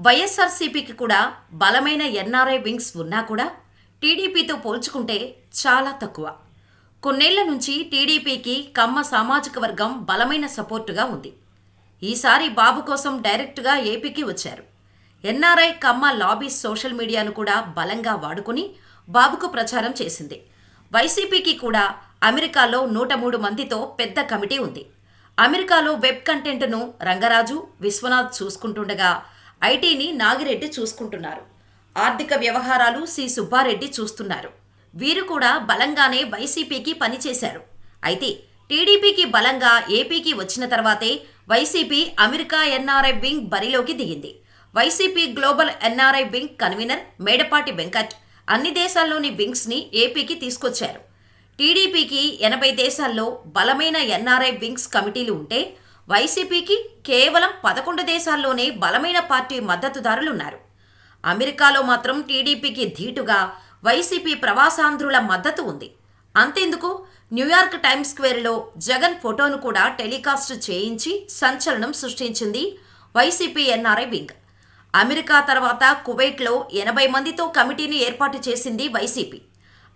వైఎస్ఆర్సీపీకి కూడా బలమైన ఎన్ఆర్ఐ వింగ్స్ ఉన్నా కూడా టీడీపీతో పోల్చుకుంటే చాలా తక్కువ. కొన్నేళ్ళ నుంచి టీడీపీకి కమ్మ సామాజిక వర్గం బలమైన సపోర్టుగా ఉంది. ఈసారి బాబు కోసం డైరెక్ట్గా ఏపీకి వచ్చారు. ఎన్ఆర్ఐ కమ్మ లాబీస్ సోషల్ మీడియాను కూడా బలంగా వాడుకుని బాబుకు ప్రచారం చేసింది. వైసీపీకి కూడా అమెరికాలో నూట మూడు మందితో పెద్ద కమిటీ ఉంది. అమెరికాలో వెబ్ కంటెంట్ను రంగరాజు విశ్వనాథ్ చూసుకుంటుండగా ఐటీని నాగిరెడ్డి చూసుకుంటున్నారు. ఆర్థిక వ్యవహారాలు సి సుబ్బారెడ్డి చూస్తున్నారు. వీరు కూడా బలంగానే వైసీపీకి పనిచేశారు. అయితే టీడీపీకి బలంగా ఏపీకి వచ్చిన తర్వాతే వైసీపీ అమెరికా ఎన్ఆర్ఐ వింగ్ బరిలోకి దిగింది. YCP global NRI wing convener Medapati Venkat అన్ని దేశాల్లోని వింగ్స్ని ఏపీకి తీసుకొచ్చారు. టీడీపీకి ఎనభై దేశాల్లో బలమైన ఎన్ఆర్ఐ వింగ్స్ కమిటీలు ఉంటే వైసీపీకి కేవలం పదకొండు దేశాల్లోనే బలమైన పార్టీ మద్దతుదారులున్నారు. అమెరికాలో మాత్రం టీడీపీకి ధీటుగా వైసీపీ ప్రవాసాంధ్రుల మద్దతు ఉంది. అంతెందుకు న్యూయార్క్ టైమ్స్ స్క్వేర్లో జగన్ ఫోటోను కూడా టెలికాస్ట్ చేయించి సంచలనం సృష్టించింది వైసీపీ ఎన్ఆర్ఐ వింగ్. అమెరికా తర్వాత కువైట్లో ఎనభై మందితో కమిటీని ఏర్పాటు చేసింది వైసీపీ.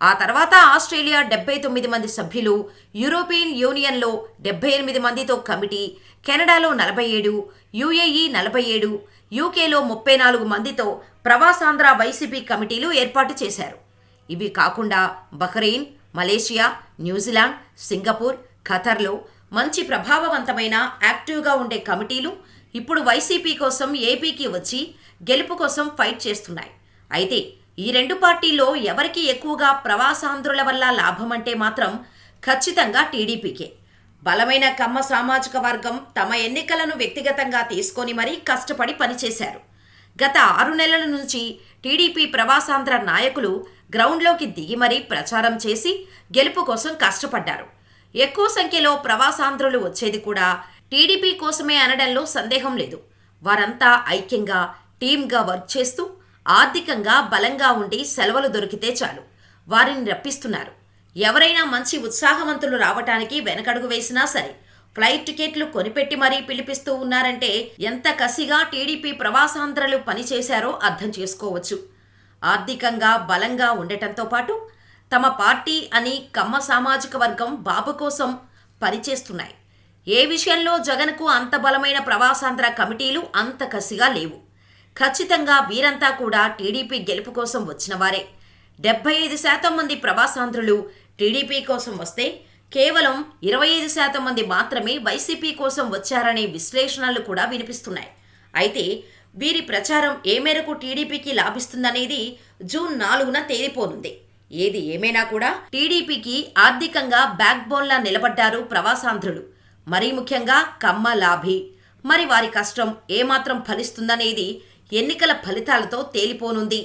ఆ తర్వాత ఆస్ట్రేలియా డెబ్బై తొమ్మిది మంది సభ్యులు యూరోపియన్ యూనియన్లో డెబ్బై ఎనిమిది మందితో కమిటీ కెనడాలో నలభై ఏడు యుఏఈ నలభై ఏడు యూకేలో ముప్పై నాలుగు మందితో ప్రవాసాంధ్ర వైసీపీ కమిటీలు ఏర్పాటు చేశారు. ఇవి కాకుండా Bahrain Malaysia New Zealand Singapore ఖతర్లో మంచి ప్రభావవంతమైన యాక్టివ్గా ఉండే కమిటీలు ఇప్పుడు వైసీపీ కోసం ఏపీకి వచ్చి గెలుపు కోసం ఫైట్ చేస్తున్నాయి. అయితే ఈ రెండు పార్టీల్లో ఎవరికి ఎక్కువగా ప్రవాసాంధ్రుల వల్ల లాభం అంటే మాత్రం ఖచ్చితంగా టీడీపీకే. బలమైన కమ్మ సామాజిక వర్గం తమ ఎన్నికలను వ్యక్తిగతంగా తీసుకొని మరీ కష్టపడి పనిచేశారు. గత ఆరు నెలల నుంచి టీడీపీ ప్రవాసాంధ్ర నాయకులు గ్రౌండ్లోకి దిగి మరీ ప్రచారం చేసి గెలుపు కోసం కష్టపడ్డారు. ఎక్కువ సంఖ్యలో ప్రవాసాంధ్రులు వచ్చేది కూడా టీడీపీ కోసమే అనడంలో సందేహం లేదు. వారంతా ఐక్యంగా టీమ్గా వర్క్ చేస్తూ ఆర్థికంగా బలంగా ఉండి సెలవులు దొరికితే చాలు. వారిని రప్పిస్తున్నారు. ఎవరైనా మంచి ఉత్సాహవంతులు రావటానికి వెనకడుగు వేసినా సరే ఫ్లైట్ టికెట్లు కొనిపెట్టి మరీ పిలిపిస్తూ ఉన్నారంటే ఎంత కసిగా టీడీపీ ప్రవాసాంధ్రలు పనిచేశారో అర్థం చేసుకోవచ్చు. ఆర్థికంగా బలంగా ఉండటంతో పాటు తమ పార్టీ అని కమ్మ సామాజిక వర్గం బాబు కోసం పనిచేస్తున్నాయి. ఏ విషయంలో జగన్కు అంత బలమైన ప్రవాసాంధ్ర కమిటీలు అంత కసిగా లేవు. ఖచ్చితంగా వీరంతా కూడా టీడీపీ గెలుపు కోసం వచ్చిన వారే. డెబ్బై ఐదు శాతం మంది ప్రవాసాంధ్రులు టీడీపీ కోసం వస్తే కేవలం ఇరవై ఐదు శాతం మంది మాత్రమే వైసీపీ కోసం వచ్చారనే విశ్లేషణలు కూడా వినిపిస్తున్నాయి. అయితే వీరి ప్రచారం ఏ మేరకు టీడీపీకి లాభిస్తుందనేది జూన్ నాలుగున తేలిపోనుంది. ఏది ఏమైనా కూడా టీడీపీకి ఆర్థికంగా బ్యాక్ బోన్లా నిలబడ్డారు ప్రవాసాంధ్రులు మరీ ముఖ్యంగా కమ్మ లాభి. మరి వారి కష్టం ఏమాత్రం ఫలిస్తుందనేది ఎన్నికల ఫలితాలతో తేలిపోనుంది.